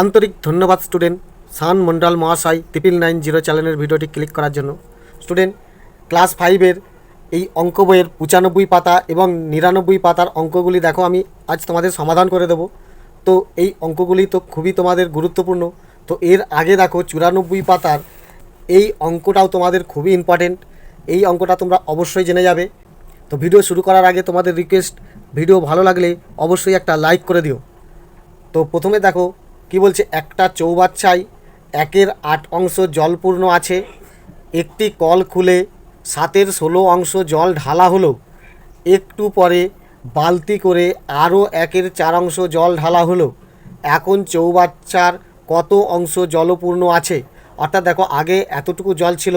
আন্তরিক ধন্যবাদ, স্টুডেন্ট। সান মন্ডল মহাশয় ট্রিপল নাইন জিরো চ্যানেলের ভিডিওটি ক্লিক করার জন্য। স্টুডেন্ট, ক্লাস ফাইভের এই অঙ্ক বইয়ের পঁচানব্বই পাতা এবং নিরানব্বই পাতার অঙ্কগুলি দেখো, আমি আজ তোমাদের সমাধান করে দেবো। তো এই অঙ্কগুলি তো খুবই তোমাদের গুরুত্বপূর্ণ। তো এর আগে দেখো, চুরানব্বই পাতার এই অঙ্কটাও তোমাদের খুবই ইম্পর্টেন্ট এই অঙ্কটা তোমরা অবশ্যই জেনে যাবে। তো ভিডিও শুরু করার আগে তোমাদের রিকোয়েস্ট ভিডিও ভালো লাগলে অবশ্যই একটা লাইক করে দিও। তো প্রথমে দেখো কি বলছে? একটা চৌবাচ্চায় একের আট অংশ জলপূর্ণ আছে, একটি কল খুলে সাতের ষোলো অংশ জল ঢালা হলো, একটু পরে বালতি করে আরও একের চার অংশ জল ঢালা হলো, এখন চৌবাচ্চার কত অংশ জলপূর্ণ আছে? অর্থাৎ দেখো, আগে এতটুকু জল ছিল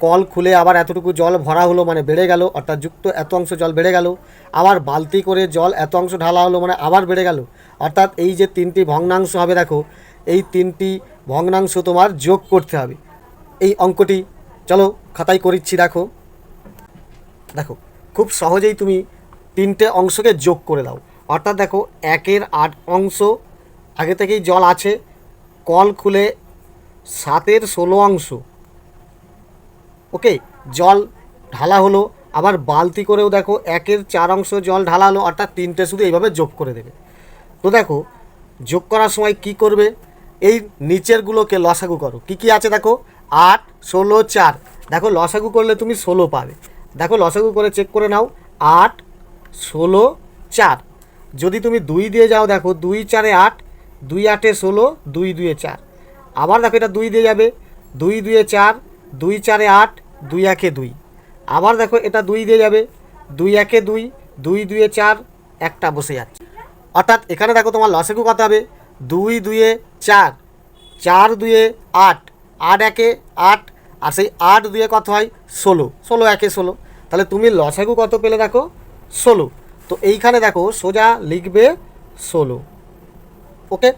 কল খুলে আবার এতটুকু জল ভরা হলো মানে বেড়ে গেল, অর্থাৎ যুক্ত এত অংশ জল বেড়ে গেল, আবার বালতি করে জল এত অংশ ঢালা হলো মানে আবার বেড়ে গেল। অর্থাৎ এই যে তিনটি ভগ্নাংশ হবে দেখো, এই তিনটি ভগ্নাংশ তোমার যোগ করতে হবে। এই অঙ্কটি চলো খাতায় করিচ্ছি, দেখো। দেখো, খুব সহজেই তুমি তিনটে অংশকে যোগ করে দাও। অর্থাৎ দেখো, একের আট অংশ, আগে থেকেই জল আছে, কল খুলে সাতের ষোলো অংশ ওকে, জল ঢালা হলো। আবার বালতি করেও দেখো, একের চার অংশ জল ঢালা হলো অর্থাৎ তিনটে শুধু এইভাবে যোগ করে দেবে। তো দেখো, যোগ করার সময় কি করবে? এই নিচেরগুলোকে লসাগু করো। কি কি আছে দেখো? আট, ষোলো, চার। দেখো, লসাগু করলে তুমি ষোলো পাবে। দেখো, লসাগু করে চেক করে নাও। আট, ষোলো, চার। যদি তুমি দুই দিয়ে যাও, দেখো, দুই চারে আট, দুই আটে ষোলো, দুই দুয়ে চার। আবার দেখো, এটা দুই দিয়ে যাবে। দুই দুয়ে চার, দুই চারে আট দুই একে দুই। আবার দেখো এটা দুই দিয়ে যাবে। দুই একে দুই দুই দুয়ে চার, একটা বসে যাচ্ছে। অর্থাৎ এখানে দেখো তোমার লসেকু কত হবে? দুই দুয়ে চার চার দুয়ে আট আট একে আট, আর সেই আট দুয়ে কত হয়? ষোলো ষোলো একে ষোলো। তাহলে তুমি লসাগু কত পেলে দেখো? ষোলো। তো এইখানে দেখো সোজা লিখবে ষোলো। ওকে?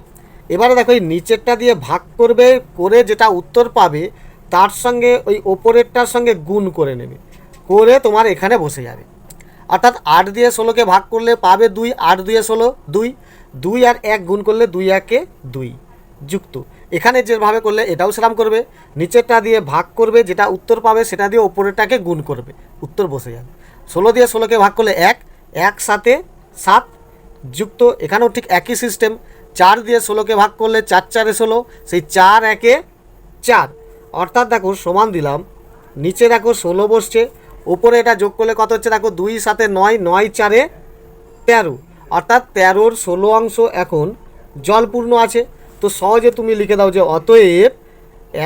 এবারে দেখো এই নিচেরটা দিয়ে ভাগ করবে, করে যেটা উত্তর পাবে তার সঙ্গে ওই ওপরেরটার সঙ্গে গুণ করে নেবে। করে তোমার এখানে বসে যাবে। অর্থাৎ আট দিয়ে ষোলোকে ভাগ করলে পাবে দুই, আট দুয়ে ষোলো, দুই। দুই আর এক গুণ করলে দুই একে দুই। যুক্ত। এখানে যেভাবে করলে এটাও সেরাম করবে। নিচেরটা দিয়ে ভাগ করবে, যেটা উত্তর পাবে সেটা দিয়ে ওপরেরটাকে গুণ করবে। উত্তর বসে যাবে। ষোলো দিয়ে ষোলোকে ভাগ করলে এক এক সাথে সাত। যুক্ত। এখানেও ঠিক একই সিস্টেম চার দিয়ে ষোলোকে ভাগ করলে চার, চারে ষোলো। সেই চার একে চার। অর্থাৎ দেখো সমান দিলাম, নিচে দেখো ষোলো বসছে, উপরে এটা যোগ করলে কত হচ্ছে দেখো দুই সাথে নয় নয় চারে তেরো। অর্থাৎ তেরোর ষোলো অংশ এখন জলপূর্ণ আছে। তো সহজে তুমি লিখে দাও যে অতএব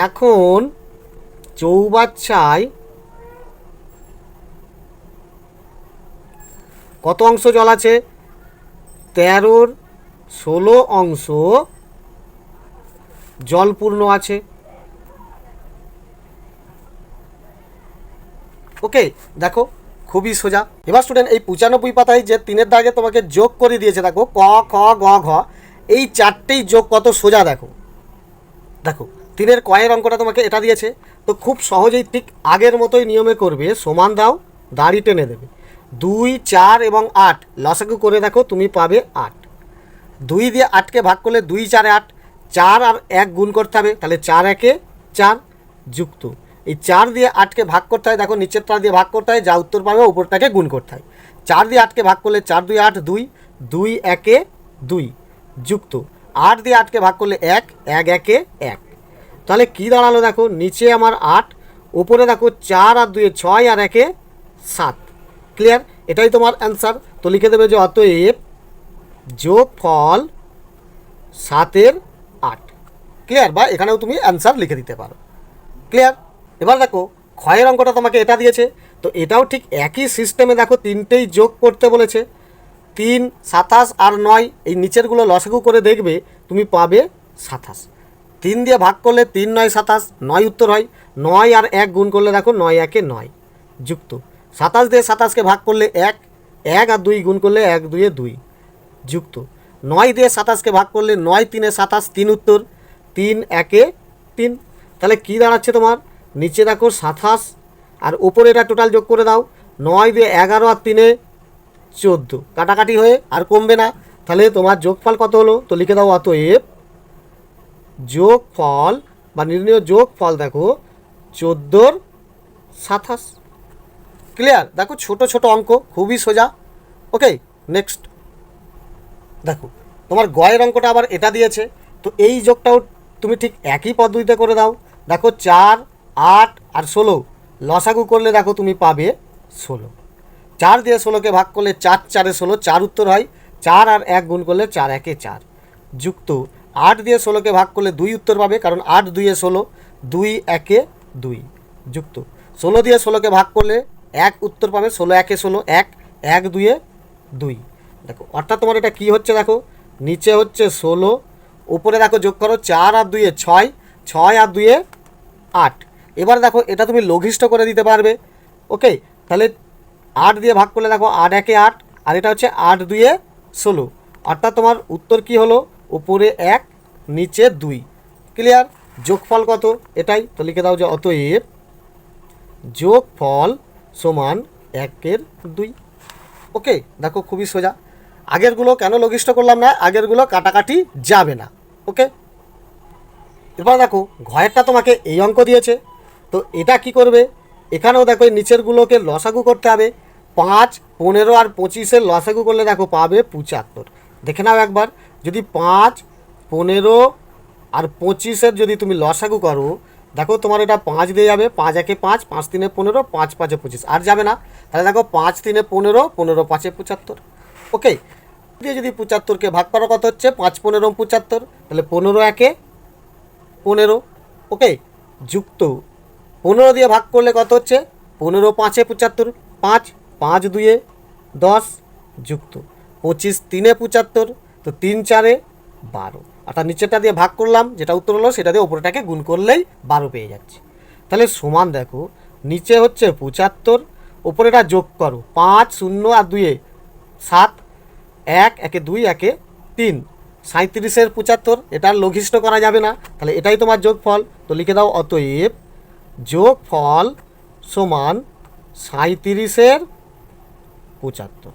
এখন চৌবাচ্চায় কত অংশ জল আছে? তেরোর ষোলো অংশ জলপূর্ণ আছে। ওকে, দেখো, খুবই সোজা। এবার স্টুডেন্ট এই পঁচানব্বই পাতায় যে তিনের দাগে তোমাকে যোগ করে দিয়েছে, দেখো, ক, খ, গ, ঘ, এই চারটেই যোগ কত সোজা, দেখো। দেখো, তিনের কয়ের অঙ্কটা তোমাকে এটা দিয়েছে, তো খুব সহজেই ঠিক আগের মতোই নিয়মে করবে, সমান দাও, দাড়ি টেনে দেবে। দুই, চার এবং আট, লসাগু করে দেখো, তুমি পাবে আট। দুই দিয়ে আটকে ভাগ করলে দুই, চারে আট, চার আর এক গুণ করতে হবে, তাহলে চার একে চার যুক্ত। এই চার দিয়ে আটকে ভাগ করতে হয়, দেখো নিচের নিচেরটা দিয়ে ভাগ করতে হয়, যা উত্তর পাবে উপরটাকে গুণ করতে হয়। চার দিয়ে আটকে ভাগ করলে চার দুই আট দুই দুই একে দুই, যুক্ত। আট দিয়ে আটকে ভাগ করলে এক এক একে এক। তাহলে কি দাঁড়াল দেখো, নিচে আমার আট, উপরে দেখো চার আর দুয়ে ছয় আর একে সাত। ক্লিয়ার এটাই তোমার অ্যান্সার তো লিখে দেবে যে অত অতএব যোগ ফল সাতের আট। ক্লিয়ার বা এখানেও তুমি অ্যান্সার লিখে দিতে পারো। ক্লিয়ার এবার দেখো, ক্ষয়ের অঙ্কটা তোমাকে এটা দিয়েছে, তো এটাও ঠিক একই সিস্টেমে দেখো তিনটেই যোগ করতে বলেছে। তিন, সাতাশ আর নয়, এই নিচেরগুলো লসাগু করে দেখবে, তুমি পাবে সাতাশ। তিন দিয়ে ভাগ করলে তিন, নয়, সাতাশ, নয় উত্তর হয়। নয় আর এক গুণ করলে দেখো নয়, একে নয়, যুক্ত। সাতাশ দিয়ে সাতাশকে ভাগ করলে এক এক আর দুই গুণ করলে এক দুইয়ে দুই, যুক্ত। নয় দিয়ে সাতাশকে ভাগ করলে নয়, তিনে সাতাশ, তিন উত্তর, তিন, একে তিন। তাহলে কি দাঁড়াচ্ছে তোমার? নিচে দেখো সাতাশ আর ওপরে এটা টোটাল যোগ করে দাও। নয় দিয়ে এগারো আর তিনে চোদ্দ। কাটাকাটি হয়ে আর কমবে না। তাহলে তোমার যোগফল কত হলো? তো লিখে দাও অতএব যোগ ফল বা নির্ণয় যোগ ফল দেখো, চোদ্দোর সাতাশ ক্লিয়ার দেখো ছোট ছোট অঙ্ক, খুবই সোজা। ওকে নেক্সট দেখো, তোমার গয়ের অঙ্কটা আবার এটা দিয়েছে। তো এই যোগটাও তুমি ঠিক একই পদ্ধতিতে করে দাও। দেখো চার আট আর ষোলো। লসাগু করলে দেখো তুমি পাবে ষোলো। চার দিয়ে ষোলোকে ভাগ করলে চার, চারে ষোলো, চার উত্তর হয়। চার আর এক গুণ করলে চার, একে চার। যুক্ত। আট দিয়ে ষোলোকে ভাগ করলে দুই উত্তর পাবে, কারণ আট দুইয়ে ষোলো, দুই একে দুই। যুক্ত। ষোলো দিয়ে ষোলোকে ভাগ করলে এক উত্তর পাবে, ষোলো, একে ষোলো, এক এক দুইয়ে দুই। দেখো, অর্থাৎ তোমার এটা কি হচ্ছে দেখো? নিচে হচ্ছে ষোলো, উপরে দেখো যোগ করো, চার আর দুইয়ে ছয় ছয় আর দুইয়ে আট। এবার দেখো, এটা তুমি লঘিষ্ঠ করে দিতে পারবে। ওকে তাহলে আট দিয়ে ভাগ করলে দেখো, আট একে আট, আর এটা হচ্ছে আট দুইয়ে ষোলো। অর্থাৎ তোমার উত্তর কি হলো? উপরে এক, নিচে দুই। ক্লিয়ার যোগফল কত? এটাই। তো লিখে দাও যে অতএব যোগফল সমান একের দুই। ওকে দেখো, খুবই সোজা। আগেরগুলো কেন লঘিষ্ঠ করলাম না? আগেরগুলো কাটাকাটি যাবে না। ওকে এরপর দেখো, ঘয়েরটা তোমাকে এই অঙ্ক দিয়েছে। তো এটা কি করবে? এখানেও দেখো এই নিচেরগুলোকে লসাগু করতে হবে। পাঁচ, পনেরো আর পঁচিশের লসাগু করলে দেখো পাবে পঁচাত্তর। দেখে নাও একবার, যদি পাঁচ, পনেরো আর পঁচিশের যদি তুমি লসাগু করো, দেখো তোমার এটা পাঁচ দিয়ে যাবে, পাঁচ একে পাঁচ পাঁচ তিনে পনেরো, পাঁচ পাঁচে পঁচিশ। আর যাবে না, তাহলে দেখো পাঁচ তিনে পনেরো পনেরো পাঁচে পঁচাত্তর। ওকে দিয়ে যদি পঁচাত্তরকে ভাগ করা কথা হচ্ছে? পাঁচ, পনেরো, পঁচাত্তর। তাহলে পনেরো একে পনেরো। ওকে যুক্ত। পনেরো দিয়ে ভাগ করলে কত হচ্ছে? পনেরো, পাঁচে পঁচাত্তর, পাঁচ পাঁচ দুয়ে দশ যুক্ত। পঁচিশ তিনে পঁচাত্তর, তো তিন চারে বারো। অর্থাৎ নিচেরটা দিয়ে ভাগ করলাম, যেটা উত্তর হলো, সেটা দিয়ে ওপরটাকে গুণ করলেই বারো পেয়ে যাচ্ছে। তাহলে সমান দেখো, নিচে হচ্ছে পঁচাত্তর ওপরেটা যোগ করো, পাঁচ, শূন্য আর দুয়ে সাত, এক, একে দুই, একে তিন। সাঁত্রিশের পঁচাত্তর এটার লঘিষ্ঠ করা যাবে না। তাহলে এটাই তোমার যোগফল। তো লিখে দাও, অতএব যোগফল সমান সাঁত্রিশের পঁচাত্তর।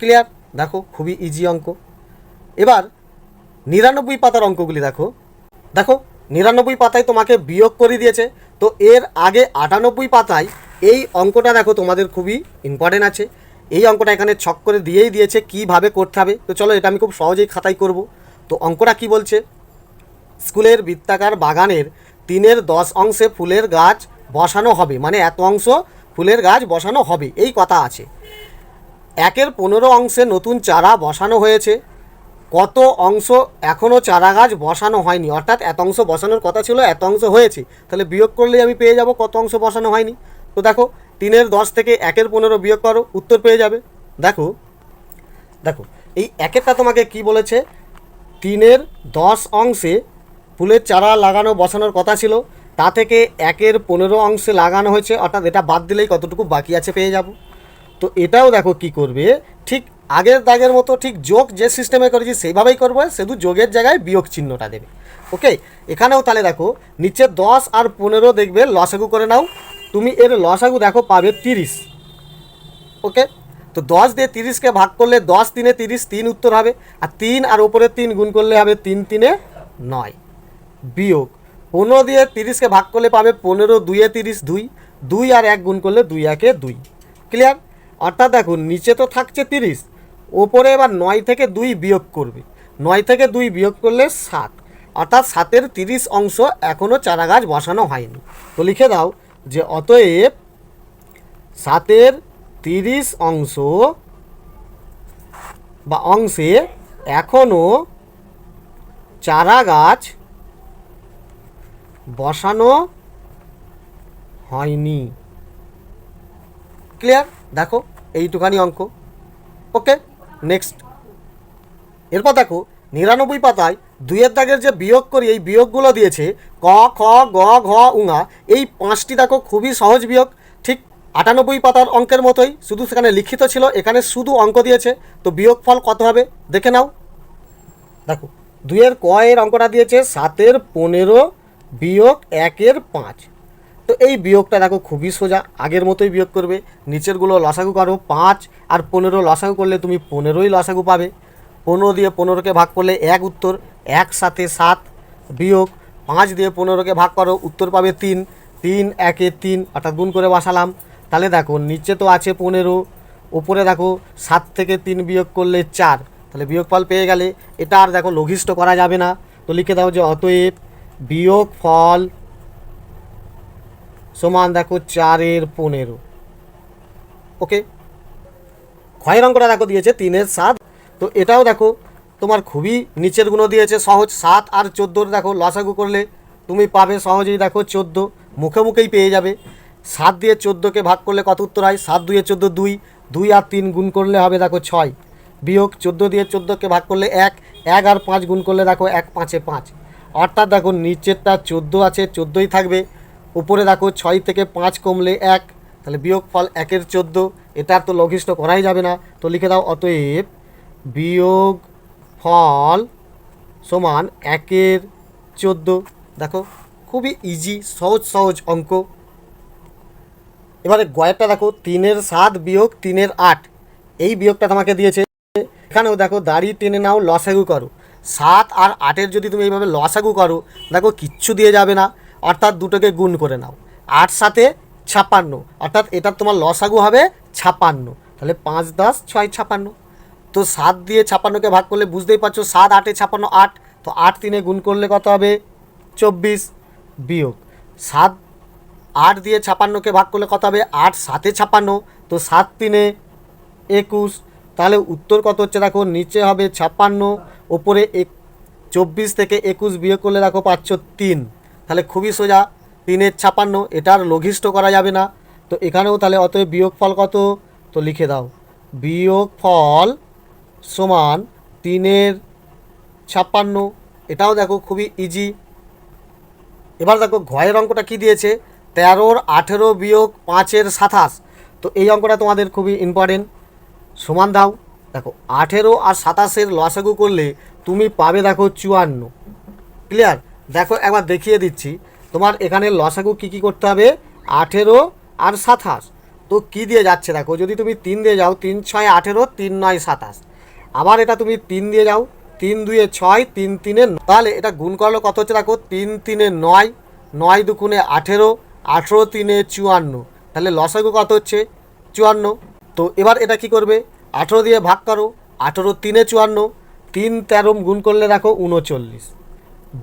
ক্লিয়ার দেখো, খুবই ইজি অঙ্ক। এবার নিরানব্বই পাতার অঙ্কগুলি দেখো। দেখো, নিরানব্বই পাতায় তোমাকে বিয়োগ করে দিয়েছে, তো এর আগে আটানব্বই পাতায় এই অঙ্কটা দেখো, তোমাদের খুবই ইম্পর্টেন্ট আছে। এই অঙ্কটা এখানে ছক করে দিয়েই দিয়েছে, কীভাবে করতে হবে। তো চলো, এটা আমি খুব সহজেই খাতায় করব। তো অঙ্কটা কি বলছে? স্কুলের বৃত্তাকার বাগানের তিনের দশ অংশে ফুলের গাছ বসানো হবে। মানে এত অংশ ফুলের গাছ বসানো হবে। এই কথা আছে। একের পনেরো অংশে নতুন চারা বসানো হয়েছে। কত অংশ এখনও চারা গাছ বসানো হয়নি? অর্থাৎ এত অংশ বসানোর কথা ছিল, এত অংশ হয়েছে। তাহলে বিয়োগ করলেই আমি পেয়ে যাব কত অংশ বসানো হয়নি? তো দেখো, তিনের দশ থেকে একের পনেরো বিয়োগ করো, উত্তর পেয়ে যাবে। দেখো দেখো, এই একেরটা তোমাকে কি বলেছে? তিনের দশ অংশে ফুলের চারা লাগানো, বসানোর কথা ছিল। তা থেকে একের পনেরো অংশে লাগানো হয়েছে, অর্থাৎ এটা বাদ দিলেই কতটুকু বাকি আছে পেয়ে যাব। তো এটাও দেখো কি করবে, ঠিক আগের দাগের মতো ঠিক যোগ যে সিস্টেমে করেছি সেইভাবেই করবে, শুধু যোগের জায়গায় বিয়োগ চিহ্নটা দেবে। ওকে এখানেও তাহলে দেখো, নিচে দশ আর পনেরো দেখবে, লসাগু করে নাও। তুমি এর লসাগু দেখো পাবে তিরিশ। ওকে তো দশ দিয়ে তিরিশকে ভাগ করলে দশ, তিনে তিরিশ, তিন উত্তর হবে। আর তিন আর ওপরে তিন গুণ করলে হবে তিন, তিনে নয়। বিয়োগ। পনেরো দিয়ে তিরিশকে ভাগ করলে পাবে পনেরো দুইয়ে তিরিশ, দুই। দুই আর এক গুণ করলে দুই একে দুই। ক্লিয়ার অর্থাৎ দেখো নিচে তো থাকছে তিরিশ। ওপরে এবার নয় থেকে দুই বিয়োগ করবে। নয় থেকে দুই বিয়োগ করলে সাত। অর্থাৎ সাতের তিরিশ অংশ এখনও চারা গাছ বসানো হয়নি। তো লিখে দাও যে অতএব সাতের তিরিশ অংশ বা অংশে এখনও চারা গাছ বসানো হয়নি। ক্লিয়ার দেখো, এইটুখানি অঙ্ক। ওকে নেক্সট এরপর দেখো, নিরানব্বই পাতায় দুইয়ের দাগের যে বিয়োগ করি, এই বিয়োগগুলো দিয়েছে ক, খ, গ, ঘ, উঙা, এই পাঁচটি দেখো খুবই সহজ বিয়োগ। ঠিক আটানব্বই পাতার অঙ্কের মতোই, শুধু সেখানে লিখিত ছিল, এখানে শুধু অঙ্ক দিয়েছে। তো বিয়োগফল কত হবে? দেখে নাও। দেখো, দুইয়ের ক এর অঙ্কটা দিয়েছে সাতের পনেরো বিয়োগ একের পাঁচ। তো এই বিয়োগটা দেখো খুবই সোজা, আগের মতোই বিয়োগ করবে। নিচেরগুলো লসাগু করো, পাঁচ আর পনেরো লসাগু করলে তুমি পনেরোই লসাগু পাবে। পনেরো দিয়ে পনেরোকে ভাগ করলে এক উত্তর, এক সাথে সাত বিয়োগ, পাঁচ দিয়ে পনেরোকে ভাগ করো, উত্তর পাবে তিন তিন, একে তিন, অর্থাৎ গুণ করে বসালাম। তাহলে দেখো, নিচে তো আছে পনেরো, উপরে দেখো সাত থেকে তিন বিয়োগ করলে চার। তাহলে বিয়োগফল পেয়ে গেলে, এটা আর দেখো লঘিষ্ঠ করা যাবে না। তো লিখে দাও যে অতএব বিয়োগ ফল সমান দেখো চারের পনেরো। ওকে? ক্ষয়ের অঙ্কটা দেখো দিয়েছে, তিনের সাত। তো এটাও দেখো, তোমার খুবই নিচের গুণ দিয়েছে, সহজ সাত আর চোদ্দোর দেখো, লসাগু করলে তুমি পাবে সহজেই দেখো চোদ্দ। মুখে মুখেই পেয়ে যাবে। সাত দিয়ে চোদ্দোকে ভাগ করলে কত উত্তর হয়? সাত দুইয়ে চোদ্দ দুই দুই আর তিন গুণ করলে হবে দেখো ছয়। বিয়োগ চোদ্দ দিয়ে চোদ্দোকে ভাগ করলে এক এক আর পাঁচ গুণ করলে দেখো এক, পাঁচে পাঁচ। অর্থাৎ দেখো নিচেরটা চোদ্দ আছে, চোদ্দোই থাকবে। উপরে দেখো, ছয় থেকে পাঁচ কমলে এক, তাহলে বিয়োগ ফল একের চোদ্দ। এটা তো লঘিষ্ঠ করাই যাবে না। তো লিখে দাও, অতএব বিয়োগ ফল সমান একের চোদ্দ। দেখো, খুবই ইজি সহজ সহজ অঙ্ক। এবারে গয়েরটা দেখো, তিনের সাত বিয়োগ তিনের আট। এই বিয়োগটা তোমাকে দিয়েছে। এখানেও দেখো, দাড়ি টেনে নাও, লসাগু করো। সাত আর আটের যদি তুমি এইভাবে লসাগু করো, দেখো কিচ্ছু দিয়ে যাবে না। অর্থাৎ দুটোকে গুণ করে নাও। আট সাথে ছাপ্পান্ন, অর্থাৎ এটা তোমার লসাগু হবে ছাপ্পান্ন। তাহলে পাঁচ দশ ছয় ছাপ্পান্ন। তো সাত দিয়ে ছাপ্পান্নকে ভাগ করলে বুঝতেই পারছ, সাত আটে ছাপ্পান্ন আট। তো আট তিনে গুণ করলে কত হবে? চব্বিশ বিয়োগ। সাত, আট দিয়ে ছাপান্নকে ভাগ করলে কত হবে? আট সাতে ছাপান্ন তো সাত তিনে একুশ। তাহলে উত্তর কত হচ্ছে দেখো? নিচে হবে ছাপ্পান্ন। ওপরে এক চব্বিশ থেকে একুশ বিয়োগ করলে দেখো পাচ্ছ তিন। তাহলে খুবই সোজা, তিনের ছাপান্ন, এটা আর লঘিষ্ঠ করা যাবে না। তো এখানেও তাহলে অতএব বিয়োগ ফল কত? তো লিখে দাও। বিয়োগ ফল সমান তিনের ছাপ্পান্ন এটাও দেখো খুবই ইজি এবার দেখো ঘয়ের অঙ্কটা কি দিয়েছে? তেরোর আঠেরো বিয়োগ পাঁচের সাতাশ। তো এই অঙ্কটা তোমাদের খুবই ইম্পর্টেন্ট সমান দাও। দেখো, আঠেরো আর সাতাশের লসাগু করলে তুমি পাবে দেখো চুয়ান্ন। ক্লিয়ার দেখো, একবার দেখিয়ে দিচ্ছি। তোমার এখানে লসাগু কী কী করতে হবে? আঠেরো আর সাতাশ। তো কী দিয়ে যাচ্ছে দেখো, যদি তুমি তিন দিয়ে যাও, তিন ছয় আঠেরো, তিন নয় সাতাশ। আবার এটা তুমি তিন দিয়ে যাও, তিন দুয়ে ছয়, তিন তিনে তাহলে এটা গুণ করলে কত হচ্ছে দেখো, তিন তিনে নয় নয় দুগুণে আঠেরো আঠেরো তিনে চুয়ান্ন। তাহলে লসাগু কত হচ্ছে? চুয়ান্ন। তো এবার এটা কি করবে? আঠেরো দিয়ে ভাগ করো, আঠেরো তিনে চুয়ান্ন, তিন তেরো গুণ করলে দেখো উনচল্লিশ।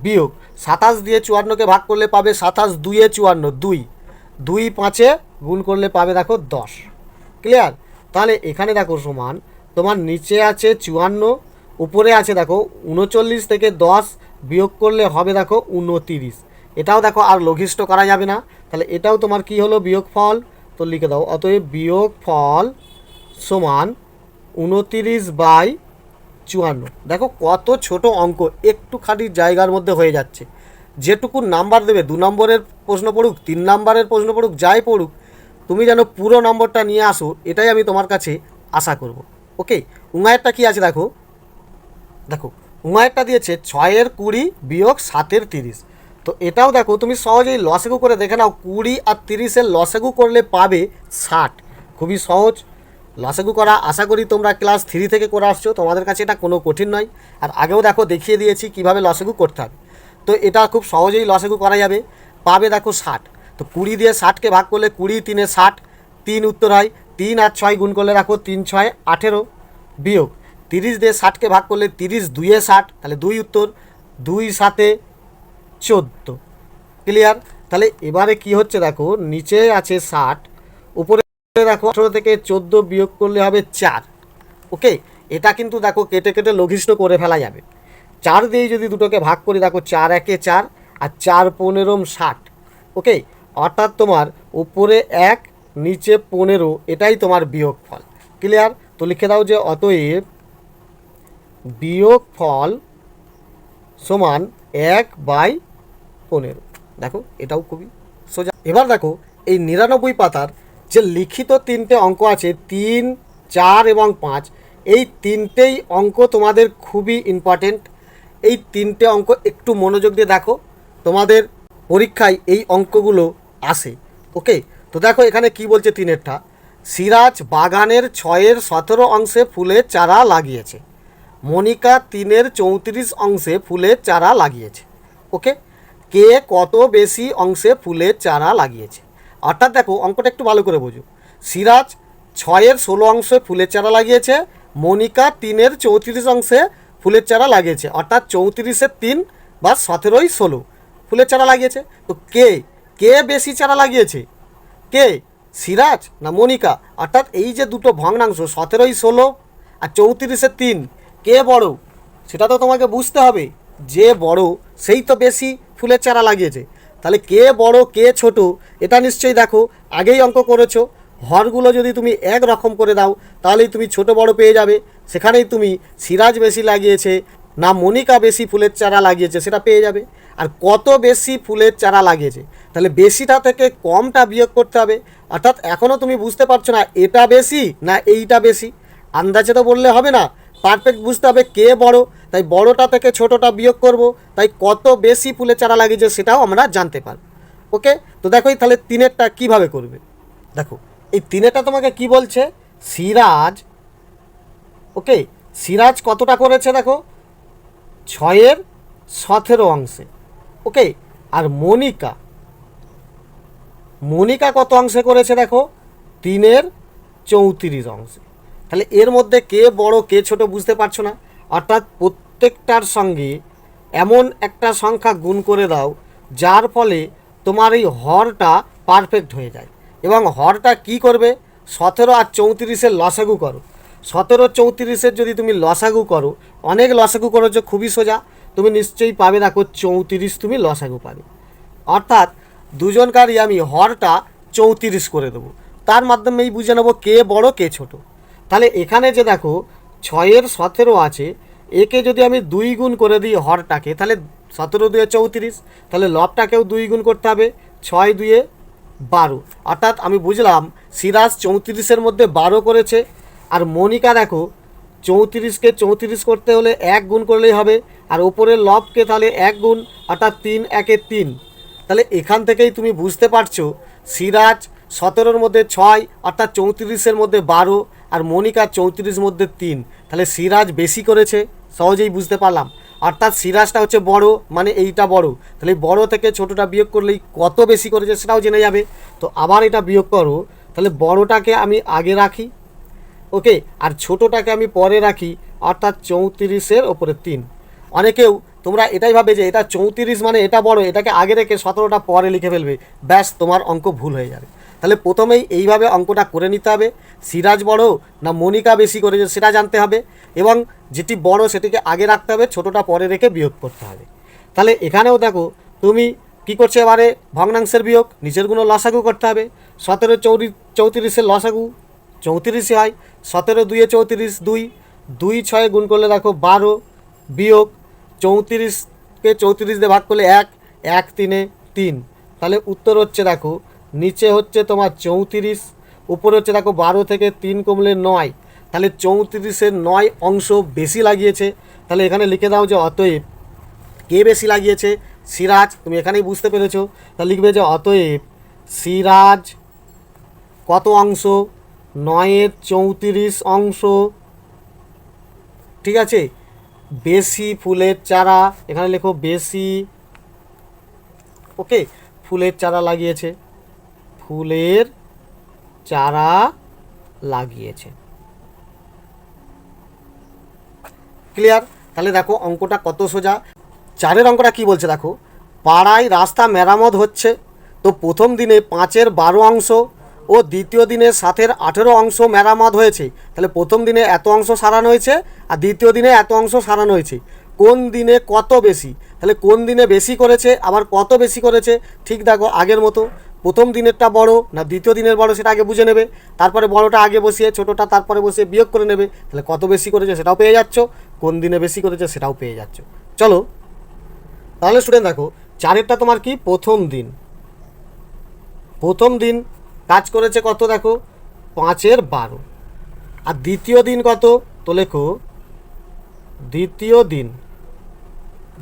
বিয়োগ সাতাশ দিয়ে চুয়ান্নকে ভাগ করলে পাবে সাতাশ দুইয়ে চুয়ান্ন, দুই। দুই পাঁচে গুণ করলে পাবে দেখো দশ। ক্লিয়ার? তাহলে এখানে দেখো সমান, তোমার নিচে আছে চুয়ান্ন, উপরে আছে দেখো উনচল্লিশ থেকে দশ বিয়োগ করলে হবে দেখো উনতিরিশ। এটাও দেখো আর লঘিষ্ঠ করা যাবে না। তাহলে এটাও তোমার কি হলো? বিয়োগ ফল তো লিখে দাও। অতএব বিয়োগ ফল সমান উনতিরিশ বাই চুয়ান্ন। দেখো কত ছোট অঙ্ক, একটুখানি জায়গার মধ্যে হয়ে যাচ্ছে। যেটুকু নাম্বার দেবে, দু নম্বরের প্রশ্ন পড়ুক, তিন নম্বরের প্রশ্ন পড়ুক, যাই পড়ুক, তুমি যেন পুরো নম্বরটা নিয়ে আসো, এটাই আমি তোমার কাছে আশা করব। ওকে? উঙায়েরটা কি আছে দেখো? দেখো উঙায়েরটা দিয়েছে ছয়ের কুড়ি বিয়োগ সাতের তিরিশ। তো এটাও দেখো, তুমি সহজেই লসেগু করে দেখে নাও, কুড়ি আর তিরিশের লসেগু করলে পাবে ষাট। খুবই সহজ লসেগু করা, আশা করি তোমরা ক্লাস থ্রি থেকে করে আসছো, তোমাদের কাছে এটা কোনো কঠিন নয়। আর আগেও দেখো, দেখিয়ে দিয়েছি কীভাবে লসেগু করতে হবে। তো এটা খুব সহজেই লসেগু করা যাবে। পাবে দেখো ষাট। তো কুড়ি দিয়ে ষাটকে ভাগ করলে কুড়ি, তিনে ষাট, তিন উত্তর হয়। তিন আর ছয় গুণ করলে রাখো তিন, ছয়, আঠেরো বিয়োগ। তিরিশ দিয়ে ষাটকে ভাগ করলে তিরিশ দুইয়ে ষাট, তাহলে দুই উত্তর, দুই সাতে চোদ্দ। ক্লিয়ার? তাহলে এবারে কি হচ্ছে দেখো, নিচে আছে ষাট, উপরে দেখো আঠেরো থেকে চোদ্দ বিয়োগ করলে হবে চার। ওকে? এটা কিন্তু দেখো কেটে কেটে লঘিষ্ঠ করে ফেলা যাবে। চার দিয়ে যদি দুটোকে ভাগ করি, দেখো চার একে চার আর চার পনেরোম ষাট। ওকে? অর্থাৎ তোমার উপরে এক, নিচে পনেরো, এটাই তোমার বিয়োগ ফল ক্লিয়ার তো লিখে দাও যে অতএব বিয়োগ ফল সমান এক বাই পনেরো। দেখো, এটাও খুবই সোজা। এবার দেখো, এই নিরানব্বই পাতার যে লিখিত তিনটে অঙ্ক আছে, তিন, চার এবং পাঁচ, এই তিনটেই অঙ্ক তোমাদের খুবই ইম্পর্টেন্ট এই তিনটে অঙ্ক একটু মনোযোগ দিয়ে দেখো, তোমাদের পরীক্ষায় এই অঙ্কগুলো আসে ওকে তো দেখো এখানে কি বলছে তিনেরটা, সিরাজ বাগানের ছয়ের সতেরো অংশে ফুলের চারা লাগিয়েছে, মনিকা তিনের চৌত্রিশ অংশে ফুলের চারা লাগিয়েছে ওকে কে কত বেশি অংশে ফুলের চারা লাগিয়েছে? অর্থাৎ দেখো, অঙ্কটা একটু ভালো করে বোঝো। সিরাজ ছয়ের ষোলো অংশে ফুলের চারা লাগিয়েছে, মনিকা তিনের চৌত্রিশ অংশে ফুলের চারা লাগিয়েছে, অর্থাৎ চৌত্রিশের তিন বা সতেরোই ষোলো ফুলের চারা লাগিয়েছে। তো কে কে বেশি চারা লাগিয়েছে? কে, সিরাজ না মনিকা? অর্থাৎ এই যে দুটো ভগ্নাংশ, সতেরোই ষোলো আর চৌত্রিশে তিন, কে বড়? সেটা তো তোমাকে বুঝতে হবে, যে বড় সেই তো বেশি ফুলের চারা লাগিয়েছে। তাহলে কে বড়, কে ছোট, এটা নিশ্চয়ই দেখো। আগেই অঙ্ক করেছ। হরগুলো যদি তুমি এক রকম করে দাও, তাহলেই তুমি ছোট বড় পেয়ে যাবে। সেখানেই তুমি সিরাজ বেশি লাগিয়েছে, না মনিকা বেশি ফুলের চারা লাগিয়েছে, সেটা পেয়ে যাবে। আর কত বেশি ফুলের চারা লাগিয়েছে? তাহলে বেশিটা থেকে কমটা বিয়োগ করতে হবে। অর্থাৎ এখনও তুমি বুঝতে পারছ না, এটা বেশি না এইটা বেশি। আন্দাজে তো বললে হবে না। পারফেক্ট বুঝতে হবে কে বড় তাই বড়টা থেকে ছোটটা বিয়োগ করব, তাই কত বেশি ফুলের চারা লাগিয়েছে সেটাও আমরা জানতে পারব। ওকে তো দেখো তাহলে তিনেরটা কীভাবে করবে? দেখো, এই তিনেরটা তোমাকে কি বলছে? সিরাজ। ওকে সিরাজ কতটা করেছে দেখো? ছয়ের সতেরো অংশে। ওকে আর মনিকা। মনিকা কত অংশে করেছে দেখো? তিনের চৌত্রিশ অংশে। তাহলে এর মধ্যে কে বড়, কে ছোট বুঝতে পারছ না? অর্থাৎ প্রত্যেকটার সঙ্গে এমন একটা সংখ্যা গুণ করে দাও, যার ফলে তোমার এই হরটা পারফেক্ট হয়ে যায়। এবং হরটা কি করবে? সতেরো আর চৌত্রিশের লসাগু করো। সতেরো, চৌত্রিশের যদি তুমি লসাগু করো, অনেক লসাগু করেছ, খুবই সোজা। তুমি নিশ্চয়ই পাবে দেখো চৌত্রিশ তুমি লসাগু পাবে। অর্থাৎ দুজনকারই আমি হরটা চৌত্রিশ করে দেবো। তার মাধ্যমেই বুঝে নেব কে বড়, কে ছোট। তাহলে এখানে যে দেখো ছয়ের সতেরো আছে, একে যদি আমি দুই গুণ করে দিই হরটাকে, তাহলে সতেরো দুয়ে চৌত্রিশ, তাহলে লবটাকেও দুই গুণ করতে হবে, ছয় দুয়ে বারো। অর্থাৎ আমি বুঝলাম, সিরাজ চৌত্রিশের মধ্যে বারো করেছে, আর মনিকা দেখো, চৌত্রিশকে চৌত্রিশ করতে হলে এক গুণ করলেই হবে, আর ওপরের লবকে তাহলে এক গুণ, অর্থাৎ তিন, একে তিন। তাহলে এখান থেকেই তুমি বুঝতে পারছ, সিরাজ সতেরোর মধ্যে ছয়, অর্থাৎ চৌত্রিশের মধ্যে বারো আর মনিকা চৌত্রিশ মধ্যে তিন। তাহলে সিরাজ বেশি করেছে, সহজেই বুঝতে পারলাম। অর্থাৎ সিরাজটা হচ্ছে বড় মানে এইটা বড়। তাহলে বড় থেকে ছোটটা বিয়োগ করলেই কত বেশি করেছে সেটাও জেনে যাবে। তো আবার এটা বিয়োগ করো, তাহলে বড়টাকে আমি আগে রাখি, ওকে? আর ছোটোটাকে আমি পরে রাখি, অর্থাৎ চৌত্রিশের ওপরে তিন। অনেকেও তোমরা এটাই ভাবে যে এটা চৌত্রিশ মানে এটা বড়, এটাকে আগে রেখে সতেরোটা পরে লিখে ফেলবে। ব্যাস, তোমার অঙ্ক ভুল হয়ে যাবে। তাহলে প্রথমেই এইভাবে অঙ্কটা করে নিতে হবে। সিরাজ বড় না মনিকা বেশি করেছে সেটা জানতে হবে এবং যেটি বড় সেটিকে আগে রাখতে হবে, ছোটোটা পরে রেখে বিয়োগ করতে হবে। তাহলে এখানেও দেখো, তুমি কি করছে এবারে? ভগ্নাংশের বিয়োগ নিচেরগুলো লসাগু করতে হবে। সতেরো চৌরি চৌত্রিশের লসাগু চৌত্রিশই হয়। সতেরো দুইয়ে চৌত্রিশ, দুই। দুই ছয়ে গুণ করলে দেখো বারো বিয়োগ। চৌত্রিশকে চৌত্রিশ দিয়ে ভাগ করলে এক এক তিনে তিন। তাহলে উত্তর হচ্ছে দেখো নিচে হচ্ছে তোমার চৌত্রিশ, উপরে হচ্ছে দেখো বারো থেকে তিন কমলে নয়। তাহলে চৌত্রিশের নয় অংশ বেশি লাগিয়েছে। তাহলে এখানে লিখে দাও যে অতএব কে বেশি লাগিয়েছে? সিরাজ, তুমি এখানেই বুঝতে পেরেছ। তাহলে লিখবে যে অতএব সিরাজ কত অংশ? নয়ের চৌত্রিশ অংশ। ঠিক আছে? বেশি ফুলের চারা, এখানে লেখো বেশি। ওকে? ফুলের চারা লাগিয়েছে। ফুলের চারা লাগিয়েছে। ক্লিয়ার তাহলে দেখো অঙ্কটা কত সোজা। চারের অঙ্কটা কি বলছে দেখো? পাড়ায় রাস্তা মেরামত হচ্ছে, তো প্রথম দিনে পাঁচের বারো অংশ ও দ্বিতীয় দিনে সাতের আঠেরো অংশ মেরামত হয়েছে। তাহলে প্রথম দিনে এত অংশ সারানো হয়েছে আর দ্বিতীয় দিনে এত অংশ সারানো হয়েছে। কোন দিনে কত বেশি? তাহলে কোন দিনে বেশি করেছে, আবার কত বেশি করেছে? ঠিক দেখো আগের মতো। প্রথম দিনেরটা বড় না দ্বিতীয় দিনের বড় সেটা আগে বুঝে নেবে। তারপরে বড়টা আগে বসিয়ে, ছোটোটা তারপরে বসিয়ে বিয়োগ করে নেবে। তাহলে কত বেশি করেছে সেটাও পেয়ে যাচ্ছ। কোন দিনে বেশি করেছে সেটাও পেয়ে যাচ্ছ। চলো, তাহলে স্টুডেন্ট দেখো, চারেরটা তোমার কি? প্রথম দিন। প্রথম দিন কাজ করেছে কত দেখো? পাঁচের বারো। আর দ্বিতীয় দিন কত? তো লেখো, দ্বিতীয় দিন।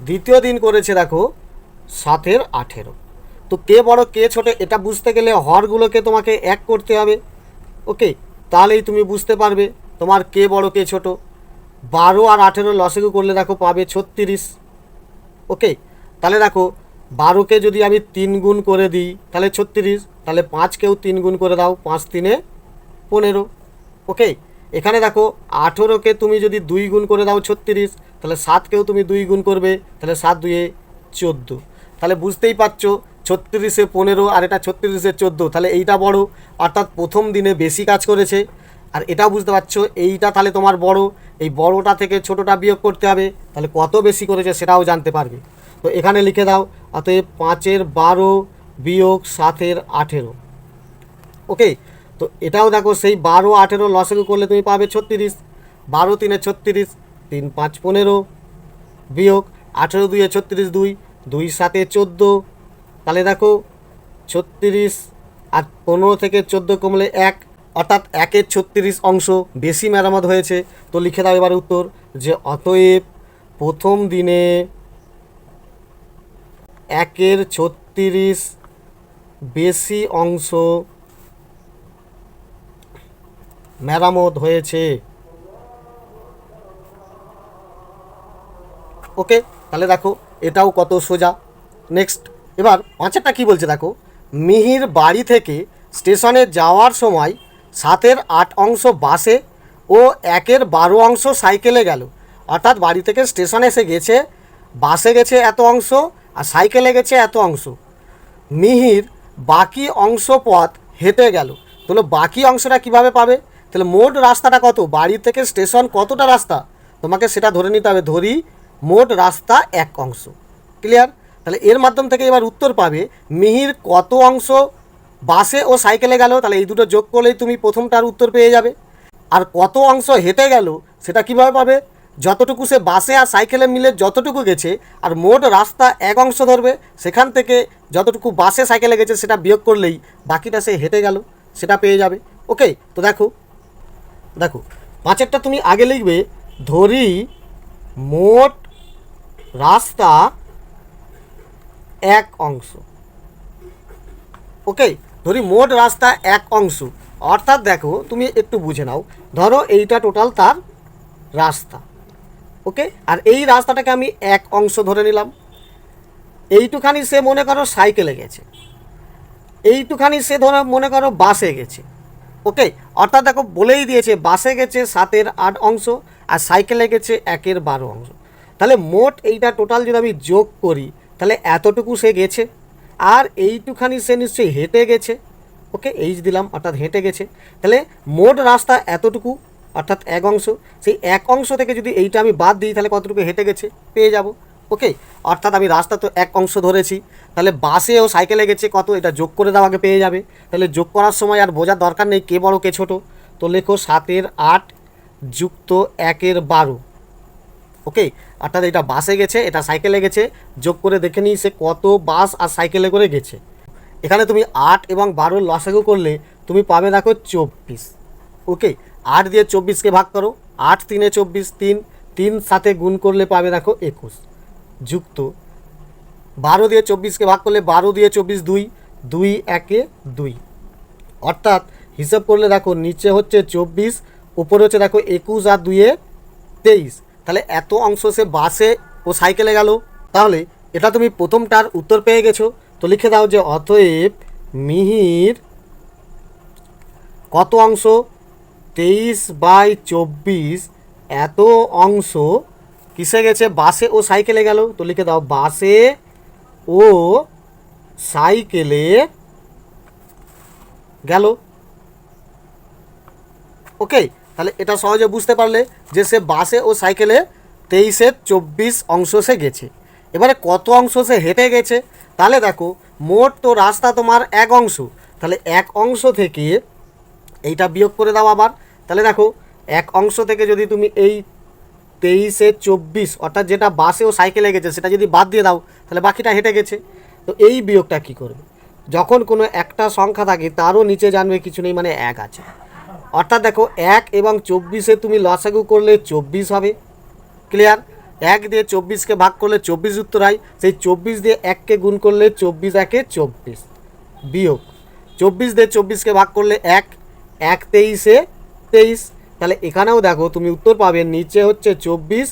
দ্বিতীয় দিন করেছে দেখো, সাতের আঠেরো। তো কে বড়, কে ছোট, এটা বুঝতে গেলে হরগুলোকে তোমাকে এক করতে হবে। ওকে তাহলেই তুমি বুঝতে পারবে তোমার কে বড়, কে ছোট। বারো আর আঠেরো লসেগু করলে দেখো পাবে ছত্রিশ। ওকে তাহলে দেখো বারোকে যদি আমি তিন গুণ করে দিই, তাহলে ছত্রিশ। তাহলে পাঁচকেও তিন গুণ করে দাও, পাঁচ তিনে পনেরো। ওকে এখানে দেখো আঠেরোকে তুমি যদি দুই গুণ করে দাও ছত্রিশ, তাহলে সাতকেও তুমি দুই গুণ করবে, তাহলে সাত দুয়ে চোদ্দ। তাহলে বুঝতেই পারছ ছত্রিশে পনেরো আর এটা ছত্রিশে চোদ্দ। তাহলে এইটা বড়। অর্থাৎ প্রথম দিনে বেশি কাজ করেছে। আর এটাও বুঝতে পারছ, এইটা তাহলে তোমার বড়। এই বড়টা থেকে ছোটোটা বিয়োগ করতে হবে। তাহলে কত বেশি করেছে সেটাও জানতে পারবে। তো এখানে লিখে দাও, অতএব পাঁচের বারো বিয়োগ সাতের আঠেরো। ওকে? তো এটাও দেখো, সেই বারো আঠেরো লসগু করলে তুমি পাবে ছত্রিশ। বারো তিনে ছত্রিশ, তিন পাঁচ পনেরো বিয়োগ আঠেরো দুইয়ে ছত্রিশ দুই দুই সাতে চোদ্দ তাহলে দেখো, ছত্রিশ আর পনেরো থেকে চোদ্দ কমলে এক, অর্থাৎ একের ছত্রিশ অংশ বেশি মেরামত হয়েছে। তো লিখে দাও এবার উত্তর, যে অতএব প্রথম দিনে একের ছত্রিশ বেশি অংশ মেরামত হয়েছে। ওকে, তাহলে দেখো, এটাও কত সোজা। নেক্সট এবার পাঁচেরটা কি বলছে দেখো? মিহির বাড়ি থেকে স্টেশনে যাওয়ার সময় সাতের আট অংশ বাসে ও একের বারো অংশ সাইকেলে গেল। অর্থাৎ বাড়ি থেকে স্টেশনে এসে গেছে, বাসে গেছে এত অংশ আর সাইকেলে গেছে এত অংশ। মিহির বাকি অংশ পথ হেঁটে গেল। তাহলে বাকি অংশটা কীভাবে পাবে? তাহলে মোট রাস্তাটা কত? বাড়ি থেকে স্টেশন কতটা রাস্তা? তোমাকে সেটা ধরে নিতে হবে। ধরি মোট রাস্তা এক অংশ। ক্লিয়ার তাহলে এর মাধ্যম থেকে এবার উত্তর পাবে মিহির কত অংশ বাসে ও সাইকেলে গেল, তাহলে এই দুটো যোগ করলেই তুমি প্রথমটার উত্তর পেয়ে যাবে। আর কত অংশ হেঁটে গেল সেটা কীভাবে পাবে? যতটুকু সে বাসে আর সাইকেলে মিলে যতটুকু গেছে, আর মোট রাস্তা এক অংশ ধরবে, সেখান থেকে যতটুকু বাসে সাইকেলে গেছে সেটা বিয়োগ করলেই বাকিটা সে হেঁটে গেল, সেটা পেয়ে যাবে। ওকে, তো দেখো দেখো, পাঁচেরটা তুমি আগে লিখবে, ধরি মোট রাস্তা এক অংশ। ওকে ধরি মোট রাস্তা এক অংশ। অর্থাৎ দেখো, তুমি একটু বুঝে নাও। ধরো এইটা টোটাল তার রাস্তা। ওকে আর এই রাস্তাটাকে আমি এক অংশ ধরে নিলাম। এইটুখানি সে মনে করো সাইকেলে গেছে। এইটুখানি সে ধরো মনে করো বাসে গেছে। ওকে অর্থাৎ দেখো বলেই দিয়েছে বাসে গেছে সাতের আট অংশ, আর সাইকেলে গেছে একের বারো অংশ। তাহলে মোট এইটা টোটাল যদি আমি যোগ করি তাহলে এতটুকু সে গেছে। আর এইটুখানি সে নিশ্চয়ই হেঁটে গেছে। ওকে এইচ দিলাম, অর্থাৎ হেঁটে গেছে। তাহলে মোট রাস্তা এতটুকু, অর্থাৎ এক অংশ। সেই এক অংশ থেকে যদি এইটা আমি বাদ দিই, তাহলে কতটুকু হেঁটে গেছে? পেয়ে যাব। ওকে, অর্থাৎ আমি রাস্তা তো এক অংশ ধরেছি। তাহলে বাসে ও সাইকেলে গেছে, কত? এটা যোগ করে দাও পেয়ে যাবে। তাহলে যোগ করার সময় আর বোঝার দরকার নেই কে বড়, কে ছোট। তো লেখো সাতের আট যুক্ত একের বারো। ওকে? অর্থাৎ এটা বাসে গেছে, এটা সাইকেলে গেছে। যোগ করে দেখে নিই সে কত বাস আর সাইকেলে করে গেছে। এখানে তুমি আট এবং বারোর লসাগু করলে তুমি পাবে দেখো চব্বিশ। ওকে? আট দিয়ে চব্বিশকে ভাগ করো। আট তিনে চব্বিশ, তিন। তিন সাথে গুণ করলে পাবে দেখো একুশ। যুক্ত। বারো দিয়ে চব্বিশকে ভাগ করলে বারো দিয়ে চব্বিশ দুই। দুই একে দুই। অর্থাৎ হিসাব করলে দেখো নিচে হচ্ছে চব্বিশ, উপরে হচ্ছে দেখো একুশ আর দুইয়ে তেইশ। তাহলে এত অংশ সে বাসে ও সাইকেলে গেল। তাহলে এটা তুমি প্রথমটার উত্তর পেয়ে গেছো। তো লিখে দাও যে অতএব মিহির কত অংশ? তেইশ বাই চব্বিশ, এত অংশ কিসে গেছে? বাসে ও সাইকেলে গেল। তো লিখে দাও, বাসে ও সাইকেলে গেল। ওকে? তাহলে এটা সহজে বুঝতে পারলে যে সে বাসে ও সাইকেলে তেইশের চব্বিশ অংশ সে গেছে। এবারে কত অংশ সে হেঁটে গেছে? তাহলে দেখো, মোট তো রাস্তা তোমার এক অংশ। তাহলে এক অংশ থেকে এইটা বিয়োগ করে দাও আবার। তাহলে দেখো, এক অংশ থেকে যদি তুমি এই তেইশে, চব্বিশ, অর্থাৎ যেটা বাসে ও সাইকেলে গেছে, সেটা যদি বাদ দিয়ে দাও, তাহলে বাকিটা হেঁটে গেছে। তো এই বিয়োগটা কি করবে? যখন কোনো একটা সংখ্যা থাকে, তারও নিচে জানবে কিছু নেই মানে এক আছে। অর্থাৎ দেখো এক এবং চব্বিশে তুমি লসাগু করলে চব্বিশ হবে। ক্লিয়ার এক দিয়ে চব্বিশকে ভাগ করলে চব্বিশ উত্তর হয় সেই চব্বিশ দিয়ে এককে গুণ করলে চব্বিশ, একে চব্বিশ বিয়োগ। চব্বিশ দিয়ে চব্বিশকে ভাগ করলে এক এক তেইশে তেইশ। তাহলে এখানেও দেখো তুমি উত্তর পাবে, নিচে হচ্ছে চব্বিশ,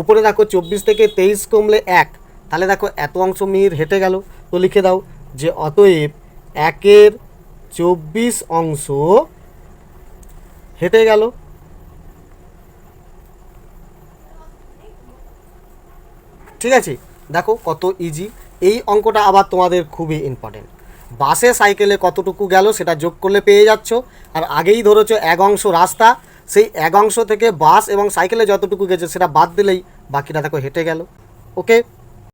উপরে দেখো চব্বিশ থেকে তেইশ কমলে এক। তাহলে দেখো এত অংশ মিহির হেঁটে গেল। তো লিখে দাও যে অতএব একের চব্বিশ অংশ হেঁটে গেল। ঠিক আছে, দেখো কত ইজি এই অঙ্কটা আবার তোমাদের খুবই ইম্পর্টেন্ট বাসে সাইকেলে কতটুকু গেল সেটা যোগ করলে পেয়ে যাচ্ছ। আর আগেই ধরেছো এক অংশ রাস্তা, সেই এক অংশ থেকে বাস এবং সাইকেলে যতটুকু গেছে সেটা বাদ দিলেই বাকিটা দেখো হেঁটে গেল। ওকে